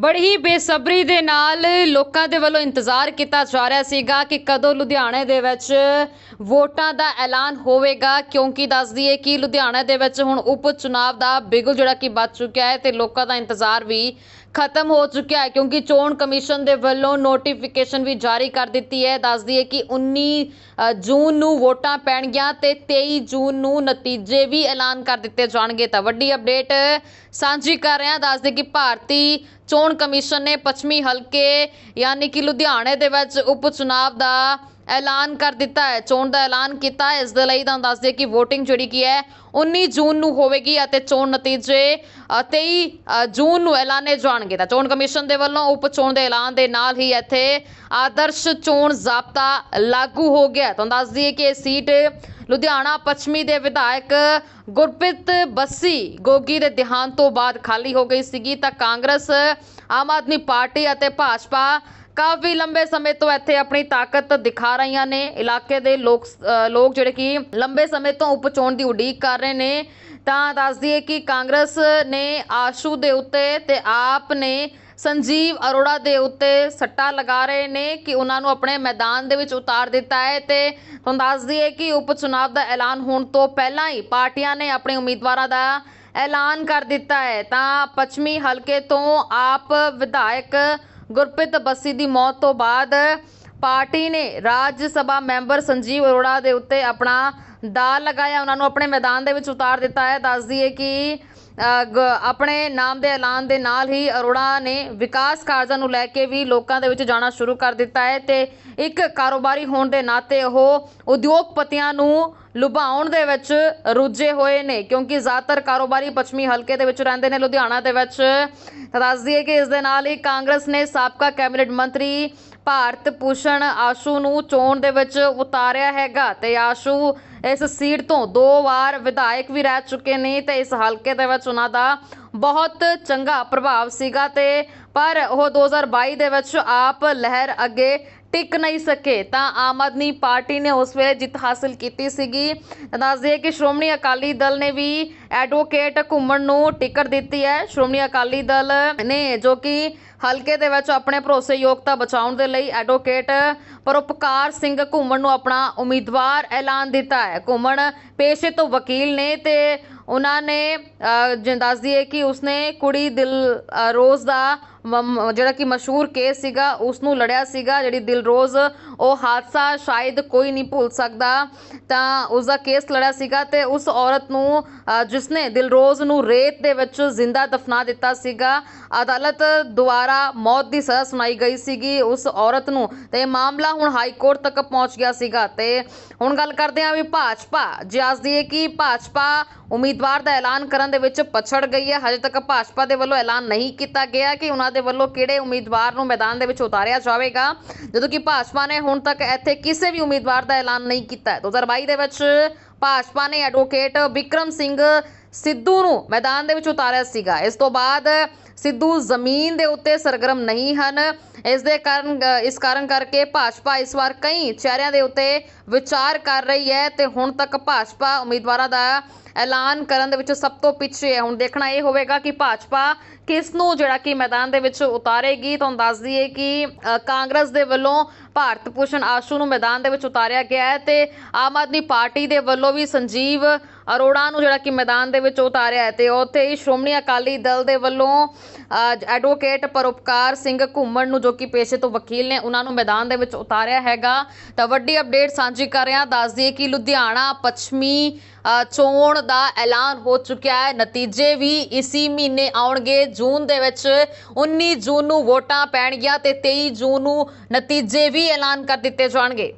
ਬੜੀ ਹੀ ਬੇਸਬਰੀ ਦੇ ਨਾਲ ਲੋਕਾਂ ਦੇ ਵੱਲੋਂ ਇੰਤਜ਼ਾਰ ਕੀਤਾ ਜਾ ਰਿਹਾ ਸੀਗਾ ਕਿ ਕਦੋਂ ਲੁਧਿਆਣੇ ਦੇ ਵਿੱਚ ਵੋਟਾਂ ਦਾ ਐਲਾਨ ਹੋਵੇਗਾ, ਕਿਉਂਕਿ ਦੱਸ ਦਈਏ ਕਿ ਲੁਧਿਆਣਾ ਦੇ ਵਿੱਚ ਹੁਣ ਉਪ ਚੁਣਾਵ ਦਾ ਬਿਗੁਲ ਜਿਹੜਾ ਕਿ ਵੱਜ ਚੁੱਕਿਆ ਹੈ ਤੇ ਲੋਕਾਂ ਦਾ ਇੰਤਜ਼ਾਰ ਵੀ ਖਤਮ ਹੋ ਚੁੱਕਿਆ ਹੈ ਕਿਉਂਕਿ ਚੋਣ ਕਮਿਸ਼ਨ ਦੇ ਵੱਲੋਂ ਨੋਟੀਫਿਕੇਸ਼ਨ ਵੀ ਜਾਰੀ ਕਰ ਦਿੱਤੀ ਹੈ। ਦੱਸਦੀ ਹੈ ਕਿ 19 ਜੂਨ ਨੂੰ ਵੋਟਾਂ ਪੈਣਗੀਆਂ ਤੇ 23 ਜੂਨ ਨੂੰ ਨਤੀਜੇ ਵੀ ਐਲਾਨ ਕਰ ਦਿੱਤੇ ਜਾਣਗੇ। ਤਾਂ ਵੱਡੀ ਅਪਡੇਟ ਸਾਂਝੀ ਕਰ ਰਹੇ ਹਾਂ। ਦੱਸ ਕਿ ਭਾਰਤੀ ਚੋਣ ਕਮਿਸ਼ਨ ਨੇ ਪੱਛਮੀ ਹਲਕੇ, ਯਾਨੀ ਕਿ ਲੁਧਿਆਣੇ ਦੇ ਵਿੱਚ ਉਪ ਚੁਣਾਵ ਦਾ ਐਲਾਨ ਕਰ ਦਿੱਤਾ ਹੈ ਚੋਣ ਦਾ ਐਲਾਨ ਕੀਤਾ ਹੈ। ਇਸ ਦੇ ਲਈ ਤੁਹਾਨੂੰ ਦੱਸ ਦਈਏ ਕਿ VOTING ਜਿਹੜੀ ਕੀ ਹੈ 19 ਜੂਨ ਨੂੰ ਹੋਵੇਗੀ ਅਤੇ ਚੋਣ ਨਤੀਜੇ ਅ, 23 ਜੂਨ ਨੂੰ ਐਲਾਨੇ ਜਾਣਗੇ। ਤਾਂ ਚੋਣ ਕਮਿਸ਼ਨ ਦੇ ਵੱਲੋਂ ਉਪ ਚੋਣ ਦੇ ਐਲਾਨ ਦੇ ਨਾਲ ਹੀ ਇੱਥੇ ਆਦਰਸ਼ ਚੋਣ ਜ਼ਾਬਤਾ ਲਾਗੂ ਹੋ ਗਿਆ ਤੁਹਾਨੂੰ ਦੱਸ ਦਈਏ ਕਿ ਇਹ ਸੀਟ ਲੁਧਿਆਣਾ ਪੱਛਮੀ ਦੇ ਵਿਧਾਇਕ ਗੁਰਪ੍ਰੀਤ ਬੱਸੀ ਗੋਗੀ ਦੇ ਦੇਹਾਂਤ ਤੋਂ ਬਾਅਦ ਖਾਲੀ ਹੋ ਗਈ ਸੀਗੀ। ਤਾਂ ਕਾਂਗਰਸ ਆਮ ਆਦਮੀ ਪਾਰਟੀ ਅਤੇ ਭਾਜਪਾ ਕਾਫੀ ਲੰਬੇ ਸਮੇਂ ਤੋਂ ਇੱਥੇ ਆਪਣੀ ਤਾਕਤ ਦਿਖਾ ਰਹੀਆਂ ਨੇ। ਇਲਾਕੇ ਦੇ ਲੋਕ ਲੋਕ ਜਿਹੜੇ ਕਿ ਲੰਬੇ ਸਮੇਂ ਤੋਂ ਉਪਚੋਣ ਦੀ ਉਡੀਕ ਕਰ ਰਹੇ ਨੇ। ਤਾਂ ਦੱਸ ਦਈਏ ਕਿ ਕਾਂਗਰਸ ਨੇ ਆਸ਼ੂ ਦੇ ਉੱਤੇ ਤੇ ਆਪ ਨੇ ਸੰਜੀਵ ਅਰੋੜਾ ਦੇ ਉੱਤੇ ਸੱਟਾ ਲਗਾ ਰਹੇ ਨੇ ਕਿ ਉਹਨਾਂ ਨੂੰ ਆਪਣੇ ਮੈਦਾਨ ਦੇ ਵਿੱਚ ਉਤਾਰ ਦਿੱਤਾ ਹੈ। ਤੇ ਤੁਹਾਨੂੰ ਦੱਸ ਦਈਏ ਕਿ ਉਪ ਚੁਣਾਵ ਦਾ ਐਲਾਨ ਹੋਣ ਤੋਂ ਪਹਿਲਾਂ ਹੀ ਪਾਰਟੀਆਂ ਨੇ ਆਪਣੇ ਉਮੀਦਵਾਰਾਂ ਦਾ ਐਲਾਨ ਕਰ ਦਿੱਤਾ ਹੈ। ਤਾਂ ਪੱਛਮੀ ਹਲਕੇ ਤੋਂ ਆਪ ਵਿਧਾਇਕ ਗੁਰਪ੍ਰੀਤ ਬੱਸੀ ਦੀ ਮੌਤ ਤੋਂ ਬਾਅਦ ਪਾਰਟੀ ਨੇ ਰਾਜ ਸਭਾ ਮੈਂਬਰ ਸੰਜੀਵ ਅਰੋੜਾ ਦੇ ਉੱਤੇ ਆਪਣਾ ਦਾ ਲਗਾਇਆ, ਉਹਨਾਂ ਨੂੰ ਆਪਣੇ ਮੈਦਾਨ ਦੇ ਵਿੱਚ ਉਤਾਰ ਦਿੱਤਾ ਹੈ। ਦੱਸ ਦਈਏ ਕਿ ਗ- ਆਪਣੇ ਨਾਮ ਦੇ ਐਲਾਨ ਦੇ ਨਾਲ ਹੀ ਅਰੋੜਾ ਨੇ ਵਿਕਾਸ ਕਾਰਜਾਂ ਨੂੰ ਲੈ ਕੇ ਵੀ ਲੋਕਾਂ ਦੇ ਵਿੱਚ ਜਾਣਾ ਸ਼ੁਰੂ ਕਰ ਦਿੱਤਾ ਹੈ ਤੇ ਇੱਕ ਕਾਰੋਬਾਰੀ ਹੋਣ ਦੇ ਨਾਤੇ ਉਹ ਉਦਯੋਗਪਤੀਆਂ ਨੂੰ ਲੁਭਾਉਣ ਦੇ ਵਿੱਚ ਰੁੱਝੇ ਹੋਏ ਨੇ, ਕਿਉਂਕਿ ਜ਼ਿਆਦਾਤਰ ਕਾਰੋਬਾਰੀ ਪੱਛਮੀ ਹਲਕੇ ਦੇ ਵਿੱਚ ਰਹਿੰਦੇ ਨੇ ਲੁਧਿਆਣਾ ਦੇ ਵਿੱਚ। ਤਾਂ ਦੱਸ ਦਈਏ ਕਿ ਇਸ ਦੇ ਨਾਲ ਹੀ ਕਾਂਗਰਸ ਨੇ ਸਾਬਕਾ ਕੈਬਨਿਟ ਮੰਤਰੀ ਭਾਰਤ ਭੂਸ਼ਣ ਆਸ਼ੂ ਨੂੰ ਚੋਣ ਦੇ ਵਿੱਚ ਉਤਾਰਿਆ ਹੈਗਾ ਤੇ ਆਸ਼ੂ ਇਸ ਸੀਟ ਤੋਂ ਦੋ ਵਾਰ ਵਿਧਾਇਕ ਵੀ ਰਹਿ ਚੁੱਕੇ ਨੇ ਤੇ ਇਸ ਹਲਕੇ ਦੇ ਵਿੱਚ ਉਹਨਾਂ ਦਾ ਬਹੁਤ ਚੰਗਾ ਪ੍ਰਭਾਵ ਸੀਗਾ ਤੇ ਪਰ ਉਹ 2022 ਦੇ ਵਿੱਚ ਆਪ ਲਹਿਰ ਅੱਗੇ ਟਿਕ ਨਹੀਂ ਸਕੇ। ਤਾਂ ਆਮ ਆਦਮੀ ਪਾਰਟੀ ਨੇ ਉਸ ਵੇਲੇ ਜਿੱਤ ਹਾਸਲ ਕੀਤੀ ਸੀਗੀ। ਤਾਂ ਦੱਸ ਦਈਏ ਕਿ ਸ਼੍ਰੋਮਣੀ ਅਕਾਲੀ ਦਲ ਨੇ ਵੀ ਐਡਵੋਕੇਟ ਘੁੰਮਣ ਨੂੰ ਟਿਕਟ ਦਿੱਤੀ ਹੈ। ਸ਼੍ਰੋਮਣੀ ਅਕਾਲੀ ਦਲ ਨੇ ਜੋ ਕਿ ਹਲਕੇ ਦੇ ਵਿੱਚ ਆਪਣੇ ਭਰੋਸੇਯੋਗਤਾ ਬਚਾਉਣ ਦੇ ਲਈ ਐਡਵੋਕੇਟ ਪਰਉਪਕਾਰ ਸਿੰਘ ਘੁੰਮਣ ਨੂੰ ਆਪਣਾ ਉਮੀਦਵਾਰ ਐਲਾਨ ਦਿੱਤਾ ਹੈ। ਘੁੰਮਣ ਪੇਸ਼ੇ ਤੋਂ ਵਕੀਲ ਨੇ ਤੇ ਉਹਨਾਂ ਨੇ ਅ, ਜਿ ਦੱਸ ਦਈਏ ਕਿ ਉਸਨੇ ਕੁੜੀ ਦਿਲ ਰੋਜ਼ ਦਾ ਮ- ਜਿਹੜਾ ਕਿ ਮਸ਼ਹੂਰ ਕੇਸ ਸੀਗਾ ਉਸ ਨੂੰ ਲੜਿਆ ਸੀਗਾ ਜਿਹੜੀ ਦਿਲਰੋਜ਼ ਉਹ ਹਾਦਸਾ ਸ਼ਾਇਦ ਕੋਈ ਨਹੀਂ ਭੁੱਲ ਸਕਦਾ। ਤਾਂ ਉਸ ਦਾ ਕੇਸ ਲੜਿਆ ਸੀਗਾ ਤੇ ਉਸ ਔਰਤ ਨੂੰ ਅ, ਜਿਸਨੇ ਦਿਲਰੋਜ਼ ਨੂੰ ਰੇਤ ਦੇ ਵਿੱਚ ਜ਼ਿੰਦਾ ਦਫਨਾ ਦਿੱਤਾ ਸੀਗਾ ਅਦਾਲਤ ਦੁਆਰਾ ਮੌਤ ਦੀ ਸਜ਼ਾ ਸੁਣਾਈ ਗਈ ਸੀਗੀ ਉਸ ਔਰਤ ਨੂੰ ਤੇ ਇਹ ਮਾਮਲਾ ਹੁਣ ਹਾਈ ਕੋਰਟ ਤੱਕ ਪਹੁੰਚ ਗਿਆ ਸੀਗਾ। ਤੇ ਹੁਣ ਗੱਲ ਕਰਦੇ ਹਾਂ ਵੀ ਭਾਜਪਾ ਜੇ ਅੱਜ ਦੀ ਕਿ ਭਾਜਪਾ ਉਮੀਦ ਉਮੀਦਵਾਰ ਦਾ ਐਲਾਨ ਕਰਨ ਦੇ ਵਿੱਚ ਪਛੜ ਗਈ ਹੈ। ਹਜੇ ਤੱਕ ਭਾਜਪਾ ਦੇ ਵੱਲੋਂ ਐਲਾਨ ਨਹੀਂ ਕੀਤਾ ਗਿਆ ਕਿ ਉਹਨਾਂ ਦੇ ਵੱਲੋਂ ਕਿਹੜੇ ਉਮੀਦਵਾਰ ਨੂੰ ਮੈਦਾਨ ਦੇ ਵਿੱਚ ਉਤਾਰਿਆ ਜਾਵੇਗਾ। ਜਦੋਂ ਕਿ ਭਾਜਪਾ ਨੇ ਹੁਣ ਤੱਕ ਇੱਥੇ ਕਿਸੇ ਵੀ ਉਮੀਦਵਾਰ ਦਾ ਐਲਾਨ ਨਹੀਂ ਕੀਤਾ। ਹੈ 2022 ਦੇ ਵਿੱਚ ਭਾਜਪਾ ਨੇ ਐਡਵੋਕੇਟ ਵਿਕਰਮ ਸਿੰਘ ਸਿੱਧੂ ਨੂੰ ਮੈਦਾਨ ਦੇ ਵਿੱਚ ਉਤਾਰਿਆ ਸੀਗਾ। ਇਸ ਤੋਂ ਬਾਅਦ ਸਿੱਧੂ ਜ਼ਮੀਨ ਦੇ ਉੱਤੇ ਸਰਗਰਮ ਨਹੀਂ ਹਨ। ਇਸ ਦੇ ਕਾਰਨ, ਇਸ ਕਾਰਨ ਕਰਕੇ ਭਾਜਪਾ ਇਸ ਵਾਰ ਕਈ ਚਿਹਰਿਆਂ ਦੇ ਉੱਤੇ ਵਿਚਾਰ ਕਰ ਰਹੀ ਹੈ ਤੇ ਹੁਣ ਤੱਕ ਭਾਜਪਾ ਉਮੀਦਵਾਰਾਂ ਦਾ ਐਲਾਨ ਕਰਨ ਦੇ ਵਿੱਚ ਸਭ ਤੋਂ ਪਿੱਛੇ ਹੈ। ਹੁਣ ਦੇਖਣਾ ਇਹ ਹੋਵੇਗਾ ਕਿ ਭਾਜਪਾ ਕਿਸ ਨੂੰ ਜਿਹੜਾ ਕਿ ਮੈਦਾਨ ਦੇ ਵਿੱਚ ਉਤਾਰੇਗੀ। ਤੁਹਾਨੂੰ ਦੱਸ ਦਈਏ ਕਿ ਕਾਂਗਰਸ ਦੇ ਵੱਲੋਂ ਭਾਰਤ ਭੂਸ਼ਣ ਆਸ਼ੂ ਨੂੰ ਮੈਦਾਨ ਦੇ ਵਿੱਚ ਉਤਾਰਿਆ ਗਿਆ ਹੈ ਤੇ ਆਮ ਆਦਮੀ ਪਾਰਟੀ ਦੇ ਵੱਲੋਂ ਵੀ ਸੰਜੀਵ ਅਰੋੜਾ ਨੂੰ ਜਿਹੜਾ ਕਿ ਮੈਦਾਨ ਦੇ ਵਿੱਚ ਉਤਾਰਿਆ ਹੈ ਤੇ ਉੱਥੇ ਹੀ ਸ਼੍ਰੋਮਣੀ ਅਕਾਲੀ ਦਲ ਦੇ ਵੱਲੋਂ ਐਡਵੋਕੇਟ ਪਰਉਪਕਾਰ ਸਿੰਘ ਘੁੰਮਣ ਨੂੰ ਜੋ ਕਿ ਪੇਸ਼ੇ ਤੋਂ ਵਕੀਲ ਨੇ, ਉਹਨਾਂ ਨੂੰ ਮੈਦਾਨ ਦੇ ਵਿੱਚ ਉਤਾਰਿਆ ਹੈਗਾ। ਤਾਂ ਵੱਡੀ ਅਪਡੇਟ ਸਾਂਝੀ ਕਰ ਰਿਹਾ ਹਾਂ ਦੱਸ ਦਈਏ ਕਿ ਲੁਧਿਆਣਾ, ਪੱਛਮੀ ਚੋਣ ਦਾ ਐਲਾਨ ਹੋ ਚੁੱਕਿਆ ਹੈ। ਨਤੀਜੇ ਵੀ ਇਸੀ ਮਹੀਨੇ ਆਉਣਗੇ। ਜੂਨ ਦੇ ਵਿੱਚ 19 ਜੂਨ ਨੂੰ ਵੋਟਾਂ ਪੈਣਗੀਆਂ ਤੇ 23 ਜੂਨ ਨੂੰ ਨਤੀਜੇ ਵੀ ਐਲਾਨ ਕਰ ਦਿੱਤੇ ਜਾਣਗੇ।